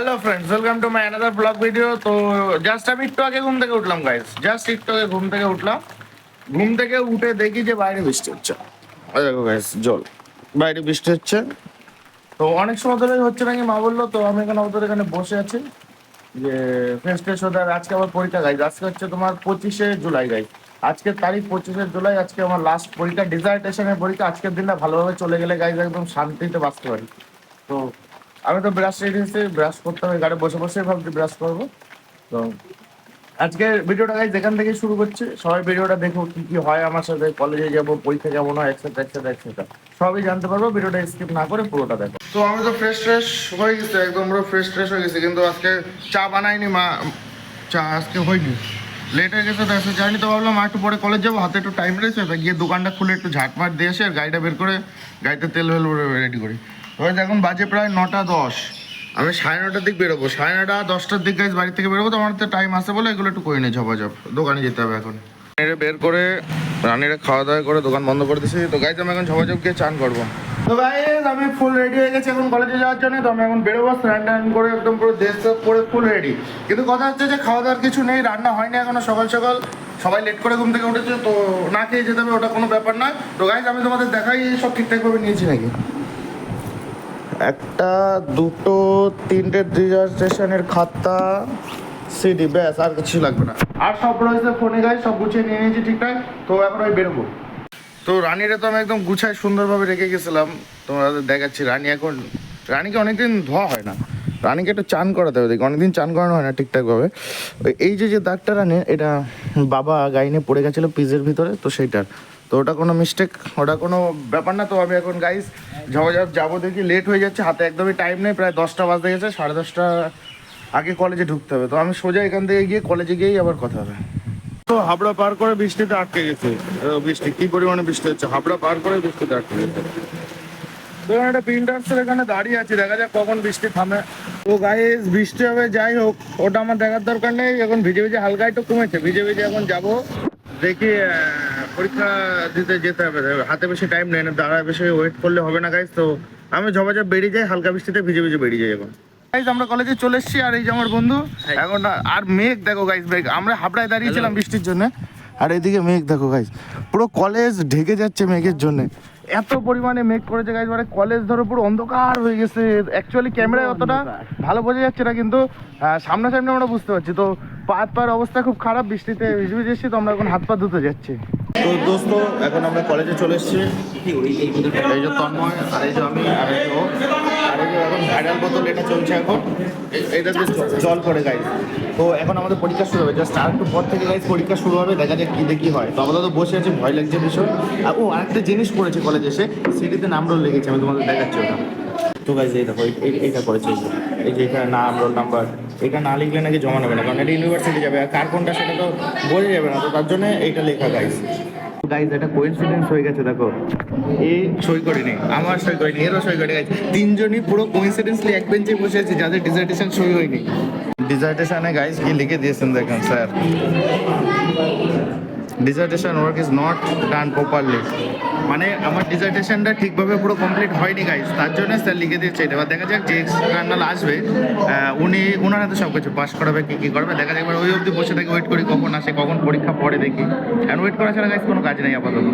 Hello friends welcome to my another blog video তো just আমি একটু আগে ঘুম থেকে উঠলাম গাইস জাস্ট একটু আগে ঘুম থেকে উঠলাম। ঘুম থেকে উঠে দেখি যে বাইরে বৃষ্টি হচ্ছে। দেখো গাইস জল। বাইরে বৃষ্টি হচ্ছে। তো অনেক সময় ধরে হচ্ছে নাকি মা বলল, তো আমি এখানে ওদের এখানে বসে আছি। যে ফ্রেশ ফ্রেশ ওদের আজকে আমার পরীক্ষা গাইজ আজকে হচ্ছে তোমার পঁচিশে জুলাই গাইজ আজকের তারিখ পঁচিশে জুলাই, আজকে আমার লাস্ট পরীক্ষা। ডিজার্টেশনের পরীক্ষা, আজকের দিনটা ভালোভাবে চলে গেলে গাইজ একদম শান্তিতে বাঁচতে পারি। তো আমি তো ব্রাশ রেডি হয়েছি ব্রাশ করতে হবে, গাড়ি বসে বসে ভাবছি ব্রাশ করব। তো আজকে ভিডিওটা গাইজ যেখান থেকে শুরু করছে, সবাই ভিডিওটা দেখো কি কি হয় আমার সাথে কলেজে যাব, পরীক্ষা কেমন হয় একসাথে একসাথে একসাথে সবই জানতে পারব ভিডিওটা স্কিপ না করে পুরোটা দেখো। তো আমি তো ফ্রেশ ফ্রেশ হয়ে গেছি, একদম পুরো ফ্রেশ ফ্রেশ হয়ে গেছি, কিন্তু আজকে চা বানাইনি মা, চা আজকে হয়নি। লেট হয়ে গেছে, তো আজকে যাইনি, তো ভাবলাম একটু পরে কলেজ যাব, হাতে একটু টাইম রয়েছে গিয়ে দোকানটা খুলে একটু ঝাটমাট দিয়ে এসে আর গাড়িটা বের করে গাড়িতে তেল ফেল রেডি করি। তো এই এখন বাজে প্রায় নটা দশ। আমি সাড়ে নটার দিক বেরোবো। সাড়ে নটা দশটার দিক গাইজ বাড়ি থেকে বেরোবো তো আমার তো টাইম আছে বলে এগুলো একটু করে নিই ঝপাঝপ দোকানে যেতে হবে এখন। রানিরে বের করে রানিরে খাওয়া দাওয়া করে দোকান বন্ধ করে দিছি। তো গাইজ আমি এখন ঝপাঝপ গিয়ে চান করব। তো গাইজ আমি ফুল রেডি হয়ে গেছি এখন কলেজে যাওয়ার জন্য। তো আমি এখন বেরোবো স্নান টান করে একদম পুরো ড্রেস পরে ফুল রেডি কিন্তু কথা হচ্ছে যে খাওয়া দাওয়ার কিছু নেই রান্না হয়নি এখনও সকাল সকাল। সবাই লেট করে ঘুম থেকে উঠেছে তো না খেয়ে যেতে হবে ওটা কোনো ব্যাপার নয়। তো গাইজ আমি তোমাদের দেখাই সব ঠিকঠাকভাবে নিয়েছি নাকি? একটা দুটো তিনটে রেজিস্ট্রেশনের খাতা সিডি ব্যাস আর কিছু লাগবে না। আর সব রয়েছে ফোনে গাই সব গুছিয়ে নিয়ে নিয়েছি ঠিকঠাক। তো এখন আমি বেরোবো। তো রানীরে তো আমি একদম গুছায় সুন্দরভাবে রেখে গেছিলাম। তোমাদের দেখাচ্ছি রানী এখন রানীকে অনেকদিন ধোয়া হয় না। রানীকে একটু চান করাতে হবে দেখি। অনেকদিন চান করানো হয় না ঠিকঠাকভাবে। এই যে যে দাগটা রানী এটা বাবা গাইনে পড়ে গেছিল পিজের ভিতরে তো সেইটার। তো ওটা কোনো মিস্টেক ওটা কোনো ব্যাপার না। তো আমি এখন গাইস ঝাপাঝাপ যাব দেখি লেট হয়ে যাচ্ছে, হাতে একদমই টাইম নেই, প্রায় দশটা বাজতে গেছে, সাড়ে দশটা আগে কলেজে ঢুকতে হবে। তো আমি সোজা এখান থেকে গিয়ে কলেজে গিয়েই আবার কথা হবে। তো হাবড়া পার করে বৃষ্টিতে আটকে গেছে। বৃষ্টি, কি পরিমাণে বৃষ্টি হচ্ছে? হাবড়া পার করে বৃষ্টিতে আটকে গেছে। তো একটা প্রিন্টার্সের এখানে দাঁড়িয়ে আছি, দেখা যাক কখন বৃষ্টি থামে। তো গাইস বৃষ্টি হবে, যাই হোক, ওটা আমার দেখার দরকার নেই। এখন ভিজে ভিজে হালকা একটু কমেছে, ভিজে ভিজে এখন যাব। দেখি পরীক্ষা দিতে যেতে হবে। হাতে বেশি টাইম নেই না দাঁড়ায় বেশি ওয়েট করলে হবে না গাইস তো আমি ঝপাঝপ বেরিয়ে যাই হালকা বৃষ্টিতে ভিজে ভিজে বেরিয়ে যাই এখন। গাইজ আমরা কলেজে চলে এসেছি আর এই যে আমার বন্ধু এখন না- আর মেঘ দেখো গাইজ মেঘ। আমরা হাবড়ায় দাঁড়িয়েছিলাম বৃষ্টির জন্য আর এদিকে মেঘ দেখো গাইজ পুরো কলেজ ঢেকে যাচ্ছে মেঘের জন্য। এত পরিমাণে মেঘ করেছে গাইজ মানে কলেজ ধরো পুরো অন্ধকার হয়ে গেছে। অ্যাকচুয়ালি ক্যামেরায় অতটা ভালো বোঝা যাচ্ছে না কিন্তু সামনাসামনি আমরা বুঝতে পারছি। তো পা হাত পায়ের অবস্থা খুব খারাপ বৃষ্টিতে ভিজে ভিজে এসেছি তো আমরা এখন হাত পা ধুতে যাচ্ছি। তো দোস্ত, এখন আমরা কলেজে চলে এসেছি। এই যে তন্ময়, আর এই যে আমি, আর এই ও। আর এই এখন ভাইরাল বোতল এটা চলছে এখন? এ- এটাতে জ- জল পড়ে গাইজ তো এখন আমাদের পরীক্ষা শুরু হবে। জাস্ট আর একটু পর থেকে গাইজ পরীক্ষা শুরু হবে। দেখা যাক কী দেখি হয়। তো আমরা তো বসে আছি, ভয় লাগছে ভীষণ। আর ও আরেকটা জিনিস করেছে কলেজে এসে সিটিতে নাম লেগেছে। আমি তোমাদের দেখাচ্ছি ওটা। তো গাইজ এই দেখো, এই- এই- এইটা করেছে এই যে। এখানে নাম রোল নাম্বার এটা না লিখলে নাকি জমা নেবে না, কারণ এটা ইউনিভার্সিটি যাবে। আর কার কোনটা সেটা তো বোঝা যাবে না, তো তার জন্য এইটা লেখা গাইজ গাইজ এটা কোইন্সিডেন্স হয়ে গেছে, দেখো। এ সই করেনি আমার সই করেনি এরও সই করে গেছে তিনজনই পুরো কোইন্সিডেন্সলি এক বেঞ্চে বসে আছে, যাদের ডিজার্টেশন সই হয়নি। ডিজার্টেশনে গাইজ কি লিখে দিয়েছেন দেখেন sir dissertation work is not done properly মানে আমার ডিজার্টেশনটা ঠিকভাবে পুরো কমপ্লিট হয়নি গাইজ তার জন্য স্যার লিখে দিয়েছে, এবার দেখা যাক যে এক্সটার্নাল আসবে। উনি ওনার হাতে সব কিছু পাস করাবে কি কি করবে, দেখা যাক, এবার ওই অবধি বসে থাকি ওয়েট করি কখন আসে, কখন পরীক্ষা পড়ে দেখি। আর ওয়েট করা ছাড়া গাইজ কোনো কাজ নেই আপাতত।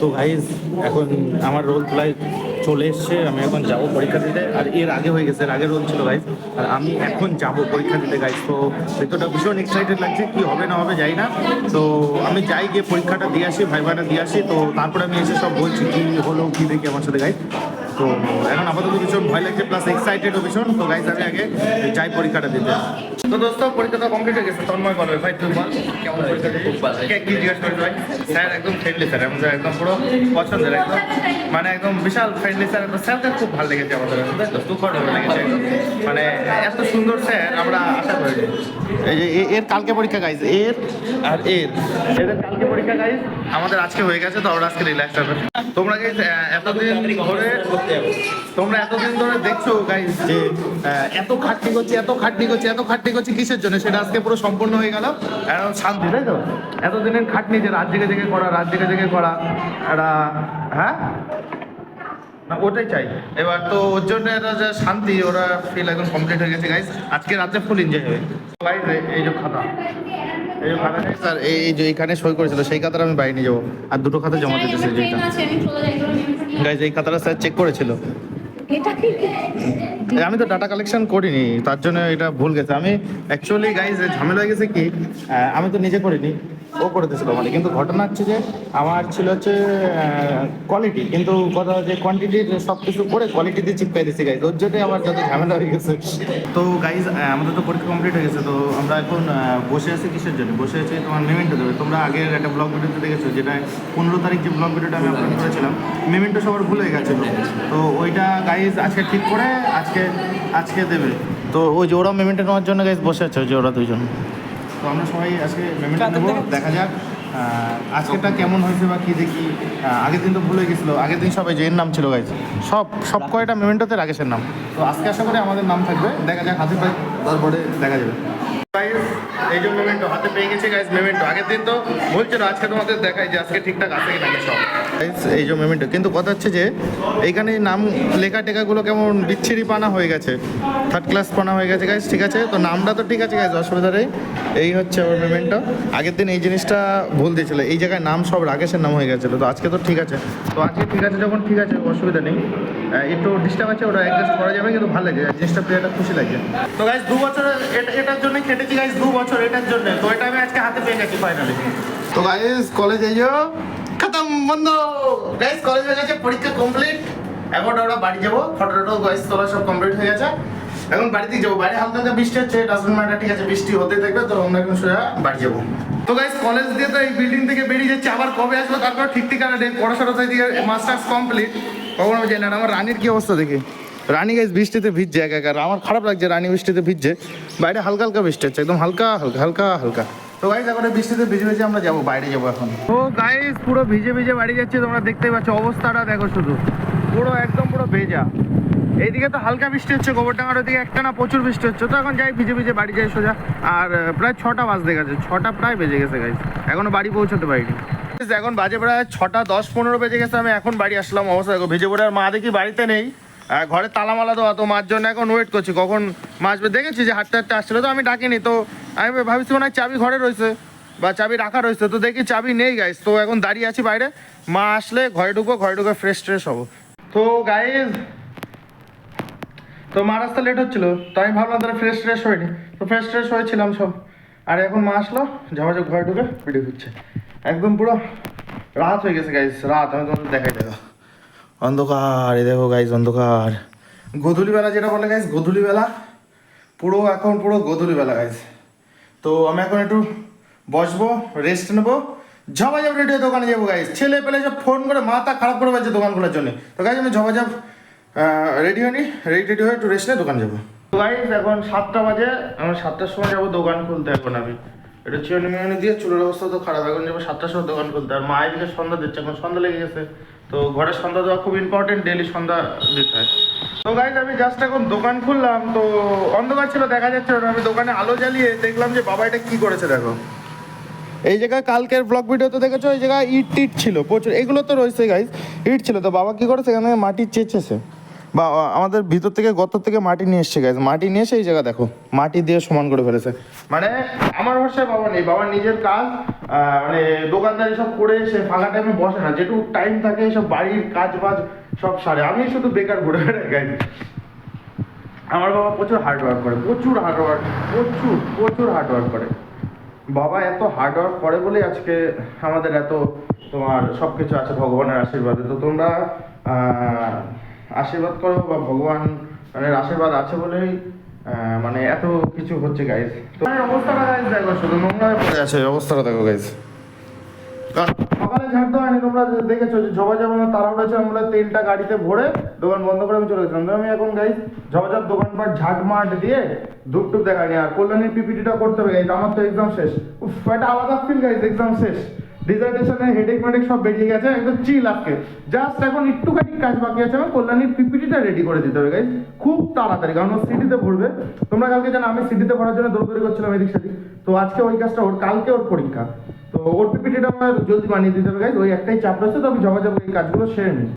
তো গাইজ এখন আমার রোল প্রায় চলে এসছে, আমি এখন যাব পরীক্ষা দিতে। আর এর আগে হয়ে গেছে, এর আগে রোল ছিল গাইজ আর আমি এখন যাব পরীক্ষা দিতে গাইজ তো ভেতরটা ভীষণ এক্সাইটেড লাগছে, কি হবে না হবে যাই না। তো আমি যাই গিয়ে পরীক্ষাটা দিয়ে আসি, ভাইভাটা দিয়ে আসি। তো তারপরে আমি এসে সব বলছি কি হলো কি দেখি আমার সাথে গাইজ তো এখন আপাতত ভীষণ ভয় লাগছে প্লাস এক্সাইটেডও ভীষণ। তো গাইজ আমি আগে যাই পরীক্ষাটা দিতে। তো দোস্ত পরীক্ষা কমপ্লিট হয়ে গেছে তন্ময় বলবে ভাই তুই বল কেমন কে কি জিজ্ঞেস করিস ভাই? স্যার একদম ফ্রেন্ডলি স্যার। আমাদের একদম পুরো পছন্দের একদম। মানে একদম বিশাল ফ্রেন্ডলি স্যার। একদম স্যারকে খুব ভালো লেগেছে আমাদের খুব ভালো লেগেছে একদম। মানে এত সুন্দর স্যার আমরা আশা করিনি এই যে এ- এর কালকে পরীক্ষা গাইজ এর? আর এর। এদের কালকে পরীক্ষা গাইজ আমাদের আজকে হয়ে গেছে তো আমরা আজকে রিল্যাক্স হবে তোমরা গাইজ এতদিন ধরে তোমরা এতদিন ধরে দেখছ গাইজ যে এত খাটনি করছি, এত খাটনি করছি, এত খাটনি করছি, কিসের জন্য? সেটা আজকে পুরো সম্পূর্ণ হয়ে গেল। এখন শান্তি, তাই তো? এতদিনের খাটনি যে রাত জেগে জেগে করা, রাত জেগে জেগে করা, একটা হ্যাঁ? না, ওটাই চাই। এবার তো ওর জন্য একটা যে শান্তি, ওরা ফিল এখন কমপ্লিট হয়ে গেছে গাইস আজকে রাতে ফুল এনজয় হবে গাইস এই যে খাতা। আর এই যে এখানে সই করেছিল সেই খাতাটা আমি বাইরে নিয়ে যাব। আর দুটো খাতা জমা দিতেছি যেটা। গাইজ এই খাতাটা স্যার চেক করেছিল। এটা আমি তো ডাটা কালেকশন করিনি তার জন্য এটা ভুল গেছে। আমি অ্যাকচুয়ালি গাইজ ঝামেলা হয়ে গেছে কি আমি তো নিজে করিনি। ও করে দিয়েছিল মানে। কিন্তু ঘটনা হচ্ছে যে, আমার ছিল হচ্ছে কোয়ালিটি কিন্তু কথা যে কোয়ান্টিটির সব কিছু করে কোয়ালিটিতে চিপকাই দিয়েছি গাইজ ওর জন্যই আমার যত ঝামেলা হয়ে গেছে। তো গাইজ আমাদের তো পরীক্ষা কমপ্লিট হয়ে গেছে। তো, আমরা এখন বসে আছি কিসের জন্য? বসে আছি তোমার মেমেন্টো দেবে তোমরা আগের একটা ব্লগ ভিডিওতে দেখেছ, যেটা পনেরো তারিখ যে ব্লগ ভিডিওটা আমি আপলোড করেছিলাম মেমেন্টো সবার ভুলে গেছে তো, ওইটা গাইজ আজকে ঠিক করে, আজকে আজকে দেবে। তো, ওই যে ওরা মেমেন্টো নেওয়ার জন্য গাইজ বসে আছে, ওই যে ওরা দুজন। তো আমরা সবাই আজকে মেমেন্টো নেব দেখা যাক আহ, আজকেরটা কেমন হয়েছে বা কি দেখি। আগের দিন তো ভুলে গেছিল আগের দিন সবাই যে এর নাম ছিল গাইজ সব সব কয়টা মেমেন্টোতে রাকেশের নাম। তো আজকে আশা করি আমাদের নাম থাকবে দেখা যাক হাতে পাই তারপরে দেখা যাবে। এই যে মেমেন্টো হাতে পেয়ে গেছে গাইজ মেমেন্টো আগের দিন তো বলছিল আজকে তোমাদের দেখাই যে আজকে ঠিকঠাক আছে কি সব। এই যে মেমেন্টো কিন্তু কথা হচ্ছে যে, এইখানে নাম লেখা টেখাগুলো কেমন বিচ্ছিরি পানা হয়ে গেছে। থার্ড ক্লাস পানা হয়ে গেছে গাইজ ঠিক আছে? তো নামটা তো ঠিক আছে গাইজ অসুবিধা নেই। এই হচ্ছে আমার মেমেন্টো আগের দিন এই জিনিসটা ভুল দিয়েছিল। এই জায়গায় নাম সব রাকেশের নাম হয়ে গেছিল। তো আজকে তো ঠিক আছে। তো আজকে ঠিক আছে যখন, ঠিক আছে, অসুবিধা নেই। একটু ডিস্টার্ব আছে, ওটা অ্যাডজাস্ট করা যাবে, কিন্তু ভালো লাগে। জিনিসটা প্লেয়ারটা খুশি লাগে। তো গাইজ দু বছর এটা, এটার জন্য খেটেছি গাইজ দু বছর এটার জন্য তো এটা আমি আজকে হাতে পেয়ে গেছি ফাইনালি তো গাইজ কলেজে যাও খতম, বন্ধ। গাইজ কলেজ হয়ে গেছে, পরীক্ষা কমপ্লিট এখন আমরা বাড়ি যাব। ফটো টটো গাইজ তোলা সব কমপ্লিট হয়ে গেছে। এখন বাড়িতে যাব। বাইরে হালকা হালকা বৃষ্টি হচ্ছে ডাস্টবিন মাটা ঠিক আছে, বৃষ্টি হতে থাকবে, তো আমরা এখন সোজা বাড়ি যাব। তো গাইজ কলেজ দিয়ে তো এই বিল্ডিং থেকে বেরিয়ে যাচ্ছে। আবার কবে আসব তারপর ঠিক ঠিকানা ডেট পড়াশোনা দিয়ে মাস্টার্স কমপ্লিট কখন আমি জানি না, আমার রানীর কি অবস্থা দেখি। রানী গাইজ বৃষ্টিতে ভিজছে একা একা আমার খারাপ লাগছে, রানী বৃষ্টিতে ভিজছে। বাইরে হালকা হালকা বৃষ্টি হচ্ছে, একদম হালকা হালকা হালকা হালকা। তো গাইজ এখন বৃষ্টিতে ভিজে ভিজে আমরা যাব, বাইরে যাব এখন। তো গাইজ পুরো ভিজে ভিজে বাড়ি যাচ্ছি, তোমরা দেখতেই পাচ্ছ, অবস্থাটা দেখো শুধু। পুরো একদম পুরো ভেজা। এইদিকে তো হালকা বৃষ্টি হচ্ছে, গোবরডাঙ্গার ওদিকে একটা না প্রচুর বৃষ্টি হচ্ছে। তো এখন যাই, ভিজে ভিজে বাড়ি যাই সোজা। আর প্রায় ছটা বাজতে গেছে, ছটা প্রায় বেজে গেছে গাইজ এখনও বাড়ি পৌঁছতে পারিনি। এখন বাজে প্রায় ছটা দশ পনেরো বেজে গেছে, আমি এখন বাড়ি আসলাম, অবস্থা দেখো, ভেজে পড়ে আর মা দেখি বাড়িতে নেই। ঘরে তালা মালা দেওয়া, তো মার জন্য এখন ওয়েট করছি। কখন মা আসবে? দেখেছি যে হাঁটতে হাঁটতে আসছিল, তো আমি ডাকিনি। তো আমি ভাবছি মনে হয় চাবি ঘরে রয়েছে বা চাবি রাখা রয়েছে। তো দেখি চাবি নেই গাইস তো এখন দাঁড়িয়ে আছি বাইরে। মা আসলে ঘরে ঢুকবো, ঘরে ঢুকে ফ্রেশ ট্রেশ হব। তো গাইজ তো মা রাস্তা লেট হচ্ছিল, তো আমি ভাবলাম তাহলে ফ্রেশ ট্রেশ হয়নি। তো ফ্রেশ ট্রেশ হয়েছিলাম সব। আর এখন মা আসলো যাওয়া ঘরে ঢুকে ভিডিও হচ্ছে একদম পুরো রাত হয়ে গেছে গাইজ রাত, আমি তোমাদের দেখাই দেখো অন্ধকার এই দেখো গাইজ অন্ধকার। গধূলি বেলা যেটা বলে গাইজ গধূলি বেলা পুরো এখন পুরো গধূলি বেলা গাইজ তো আমি এখন একটু বসবো রেস্ট নেব। ঝপাঝপ রেডিও দোকানে যাব গাইজ ছেলে পেলে সব ফোন করে মাথা খারাপ করে ফেলছে দোকান খোলার জন্য। তো গাইজ আমি ঝপাঝপ রেডি হয়নি। রেডি রেডি হয়ে একটু রেস্ট নিয়ে দোকান যাব। তো গাইজ এখন সাতটা বাজে আমি সাতটার সময় যাব দোকান খুলতে এখন আমি। একটু চিরনি মিরনি দিয়ে চুলের অবস্থা তো খারাপ এখন যাব সাতটার সময় দোকান খুলতে। আর মা এদিকে সন্ধ্যা দিচ্ছে এখন সন্ধ্যা লেগে গেছে। তো ঘরের সন্ধ্যা দেওয়া খুব ইম্পর্টেন্ট ডেলি সন্ধ্যা দিতে হয়। তো গাইজ আমি জাস্ট এখন দোকান খুললাম, তো অন্ধকার ছিল, দেখা যাচ্ছে না। আমি দোকানে আলো জ্বালিয়ে দেখলাম যে বাবা এটা কি করেছে, দেখো। এই জায়গায় কালকের ব্লগ ভিডিওতে দেখেছ, এই জায়গায় ইট টিট ছিল, প্রচুর। এগুলো তো রয়েছে গাইজ ইট ছিল। তো বাবা কি করেছে, এখানে মাটি চেঁচেছে। বা আমাদের ভিতর থেকে গত থেকে মাটি নিয়ে এসছে গাইজ মাটি নিয়ে এসে এই জায়গা দেখো, মাটি দিয়ে সমান করে ফেলেছে। মানে আমার ভরসায় বাবা নেই, বাবা নিজের কাজ মানে দোকানদারি সব করে সে ফাঁকা টাইমে বসে না, যেটুকু টাইম থাকে সব বাড়ির কাজ বাজ সব সারে। আমি শুধু বেকার ঘুরে বেড়াই গাইজ আমার বাবা প্রচুর হার্ড ওয়ার্ক করে, প্রচুর হার্ড ওয়ার্ক প্রচুর প্রচুর হার্ড ওয়ার্ক করে। বাবা এত হার্ড ওয়ার্ক করে বলেই আজকে আমাদের এত তোমার সব কিছু আছে ভগবানের আশীর্বাদে। তো তোমরা আশীর্বাদ করো বা ভগবান মানে আশীর্বাদ আছে বলেই মানে এত কিছু হচ্ছে গাইজ তো অবস্থাটা গাইজ দেখো, শুধু নোংরা পড়ে আছে অবস্থাটা দেখো গাইজ সকালে ঝাড় দেওয়া হয়নি, তোমরা দেখেছ যে ঝবাঝাপ আমার তাড়াহুড়া ছিল আমরা তেলটা গাড়িতে ভরে দোকান বন্ধ করে আমি চলে গেছিলাম আমি এখন গাই ঝবাঝাপ দোকানপাট ঝাট মাট দিয়ে ধূপ টুপ দেখায়নি আর কল্যাণীর পিপিটিটা করতে হবে গাইজ আমার তো এক্সাম শেষ। উফ, একটা আলাদা ফিল গাইজ এক্সাম শেষ। ডিজার্টেশনে হেডেক মেডেক সব বেরিয়ে গেছে, একদম চিল আজকে। জাস্ট এখন একটুখানি কাজ বাকি আছে আমার কল্যাণীর পিপিটিটা রেডি করে দিতে হবে গাইজ খুব তাড়াতাড়ি, কারণ ও সিটিতে ভরবে। তোমরা কালকে জানো, আমি সিটিতে ভরার জন্য দৌড়দৌড়ি করছিলাম এদিক সেদিক। তো আজকে ওই কাজটা ওর, কালকে ওর পরীক্ষা। তো ওর পিপিটিটা আমার জলদি বানিয়ে দিতে হবে গাইজ ওই একটাই চাপ রয়েছে, তো আমি ঝপাঝপ এই কাজগুলো সেরে নিই।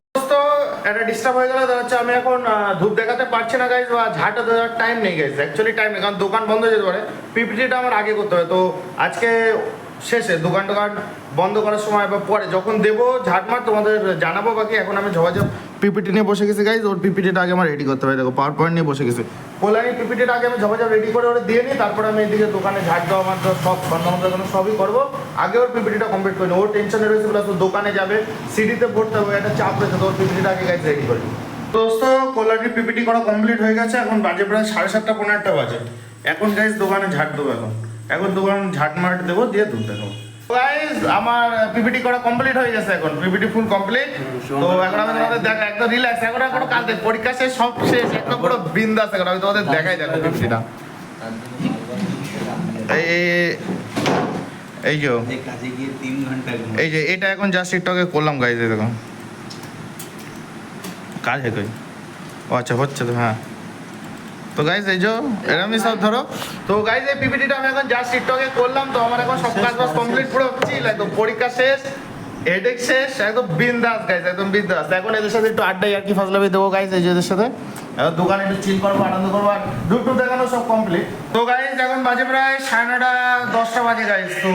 একটা ডিস্টার্ব হয়ে গেল তাহলে হচ্ছে আমি এখন ধূপ দেখাতে পারছি না গাইজ বা ঝাঁটা দেওয়ার টাইম নেই গাইজ অ্যাকচুয়ালি টাইম নেই, কারণ দোকান বন্ধ হয়ে যেতে পারে। পিপিটিটা আমার আগে করতে হবে। তো আজকে শেষে দোকান টোকান বন্ধ করার সময় বা পরে যখন দেবো ঝাঁটমার তোমাদের জানাব বাকি। এখন আমি যোগাযোগ পিপিটি নিয়ে বসে গেছি গাইজ ওর পিপিটিটা আগে আমার রেডি করতে হবে। দেখো পাওয়ার পয়েন্ট নিয়ে বসে গেছি। পোলারি পিপিটিটা আগে আমি যোগাযোগ রেডি করে ওরা দিয়ে নিই, তারপরে আমি এদিকে দোকানে ঝাঁট দেওয়া, আমার তো সব সন্ধ্যা সবই করব। আগে ওর পিপিটিটা কমপ্লিট করে ওর টেনশনে রয়েছে প্লাস ওর দোকানে যাবে সিডিতে পড়তে হবে, একটা চাপ রয়েছে, তো ওর পিপিটিটা আগে গাইজ রেডি করি দোস্ত কোলারির পিপিটি করা কমপ্লিট হয়ে গেছে, এখন বাজে প্রায় সাড়ে সাতটা, পনেরো একটা বাজে। এখন গাইজ দোকানে ঝাঁট দেবো এখন। এখন দোকান ঝাটমাট দেবো দিয়ে দুধ দেখাবো গাইস আমার পিপিটি করা কমপ্লিট হয়ে গেছে এখন। পিপিটি ফুল কমপ্লিট তো এখন আমি তোমাদের দেখা একদম রিল্যাক্স এখন আর কোনো কাজ নেই। পরীক্ষা শেষ সব শেষ একদম পুরো বিন্দাস এখন। আমি তোমাদের দেখাই দেখো পিপিটিটা এই যে। এই যে এটা এখন জাস্ট টিকটকে করলাম গাইজ দেখো। কাজ হয় ও আচ্ছা হচ্ছে তো হ্যাঁ। তো গাইজ এই যে এরমই সব ধরো। তো গাইজ এই পিপিটিটা আমি এখন জাস্ট আগে করলাম, তো আমার এখন সব কাজ কমপ্লিট পুরো চিল একদম পরীক্ষা শেষ হেডেক শেষ, একদম বিন্দাস গাইজ একদম বিন্দাস। এখন এদের সাথে একটু আড্ডাই আর কি ফাজলামি দেবো গাইজ এই এদের সাথে। এখন দোকানে একটু চিল করব, আনন্দ করব, আর ডুব টুপ দেখানো সব কমপ্লিট তো গাইজ এখন বাজে প্রায় সাড়ে নটা, দশটা বাজে গাইজ তো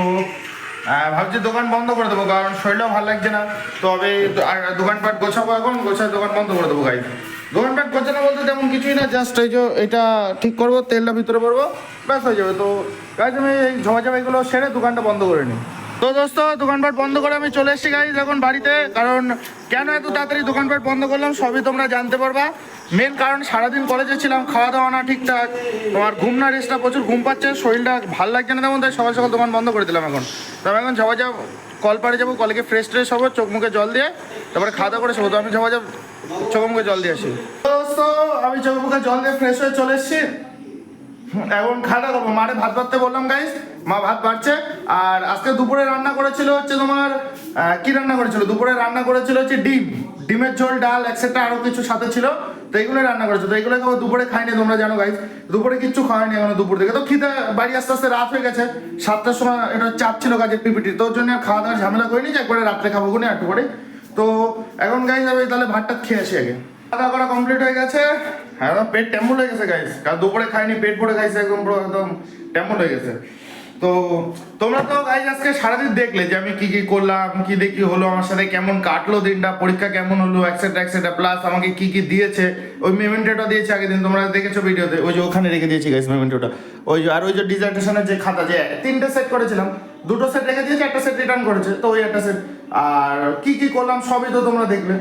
ভাবছি দোকান বন্ধ করে দেবো, কারণ শরীরটাও ভালো লাগছে না। তবে, আর দোকানপাট গোছাবো এখন, গোছায় দোকান বন্ধ করে দেবো গাইজ দোকানপাট না বলতে তেমন কিছুই না জাস্ট এই যে এটা ঠিক করব, তেলটা ভিতরে পড়ব ব্যাস হয়ে যাবে। তো গাইজ আমি এই ঝমাঝাম সেরে দোকানটা বন্ধ করে নিই। তো দোস্ত, দোকানপাট বন্ধ করে আমি চলে এসেছি গাইজ এখন বাড়িতে। কারণ কেন এত তাড়াতাড়ি দোকানপাট বন্ধ করলাম সবই তোমরা জানতে পারবা। মেন কারণ সারাদিন কলেজে ছিলাম খাওয়া দাওয়া না ঠিকঠাক। তোমার ঘুম না রেস্টটা প্রচুর ঘুম পাচ্ছে, শরীরটা ভালো লাগছে না তেমন, তাই সকাল সকাল দোকান বন্ধ করে দিলাম এখন। তবে এখন যাওয়া যাব কল পাড়ে যাব কলেকে ফ্রেশ ট্রেশ হব, চোখ মুখে জল দিয়ে, তারপরে খাওয়া দাওয়া করে শোবো। তো আমি যাওয়া যাব চোখ মুখে জল দিয়ে আসি। দোস্ত, আমি চোখ মুখে জল দিয়ে ফ্রেশ হয়ে চলে এসেছি। এখন খাওয়া দাওয়া করব। মারে ভাত বাড়তে বললাম গাইস মা ভাত বাড়ছে। আর আজকে দুপুরে রান্না করেছিল হচ্ছে তোমার কি রান্না করেছিল? দুপুরে রান্না করেছিল হচ্ছে ডিম। ডিমের ঝোল, ডাল একসেট্রা আরও কিছু সাথে ছিল। তো এইগুলো রান্না করেছে তো এইগুলো কেউ দুপুরে খাইনি তোমরা জানো গাইস দুপুরে কিচ্ছু খাওয়াইনি এখনও দুপুর থেকে। তো খিদে বাড়ি আস্তে আস্তে রাত হয়ে গেছে। সাতটার সময় এটা চাপ ছিল কাজের পিপিটি। তোর জন্য খাওয়া দাওয়ার ঝামেলা করিনি যে একবারে রাত্রে খাব কোনে একটু করে তো এখন গাইস আমি তাহলে ভাতটা খেয়ে আসি আগে। খাওয়া করা কমপ্লিট হয়ে গেছে। হ্যাঁ একদম পেট টেম্বল হয়ে গেছে গাইস কারণ দুপুরে খাইনি, পেট ভরে খাইছে, একদম পুরো একদম টেম্বল হয়ে গেছে। তো তোমরা তো গাইজ আজকে সারাদিন দেখলে যে আমি কি কি করলাম, কি দেখি হলো, আমার সাথে কেমন কাটলো দিনটা, পরীক্ষা কেমন হলো একসেট্রা একসেট্রা প্লাস আমাকে কি কি দিয়েছে, ওই মেমেন্টোটা দিয়েছে আগের দিন, তোমরা দেখেছ ভিডিওতে ওই যে ওখানে রেখে দিয়েছি গাইজ মেমেন্টোটা ওই যে, আর ওই যে ডিজার্টেশনের যে খাতা, যে তিনটে সেট করেছিলাম, দুটো সেট রেখে দিয়েছে, একটা সেট রিটার্ন করেছে, তো ওই একটা সেট আর কি কি করলাম সবই তো তোমরা দেখলে।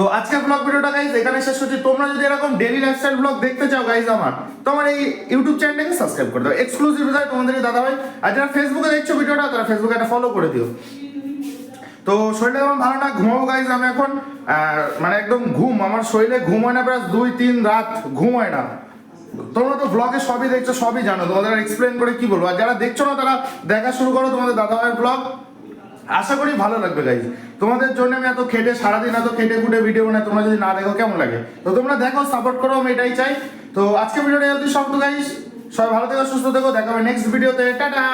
তো আজকের ব্লগ ভিডিওটা গাইজ এখানে শেষ করছি। তোমরা যদি এরকম ডেলি লাইফস্টাইল ব্লগ দেখতে চাও গাইজ আমার তোমার এই ইউটিউব চ্যানেলটাকে সাবস্ক্রাইব করে দাও। এক্সক্লুসিভ হয় তোমাদের দাদা ভাই আর যারা ফেসবুকে দেখছ ভিডিওটা, তারা ফেসবুকে একটা ফলো করে দিও। তো শরীরটা আমার ভালো না ঘুমাবো গাইজ আমি এখন মানে একদম ঘুম, আমার শরীরে ঘুম হয় না প্রায় দুই, তিন রাত ঘুম হয় না। তোমরা তো ব্লগে সবই দেখছ, সবই জানো। তোমাদের এক্সপ্লেন করে কি বলব? আর যারা দেখছ না, তারা দেখা শুরু করো তোমাদের দাদা ভাইয়ের ব্লগ আশা করি ভালো লাগবে গাইজ তোমাদের জন্য আমি এত খেটে, সারাদিন এত খেটে খুটে ভিডিও বানাই, তোমরা যদি না দেখো, কেমন লাগে? তো তোমরা দেখো সাপোর্ট করো, আমি এটাই চাই। তো আজকে ভিডিওটা যদি সব তো গাইজ সবাই ভালো থেকো, সুস্থ থেকো, দেখা হবে নেক্সট ভিডিওতে টাটা!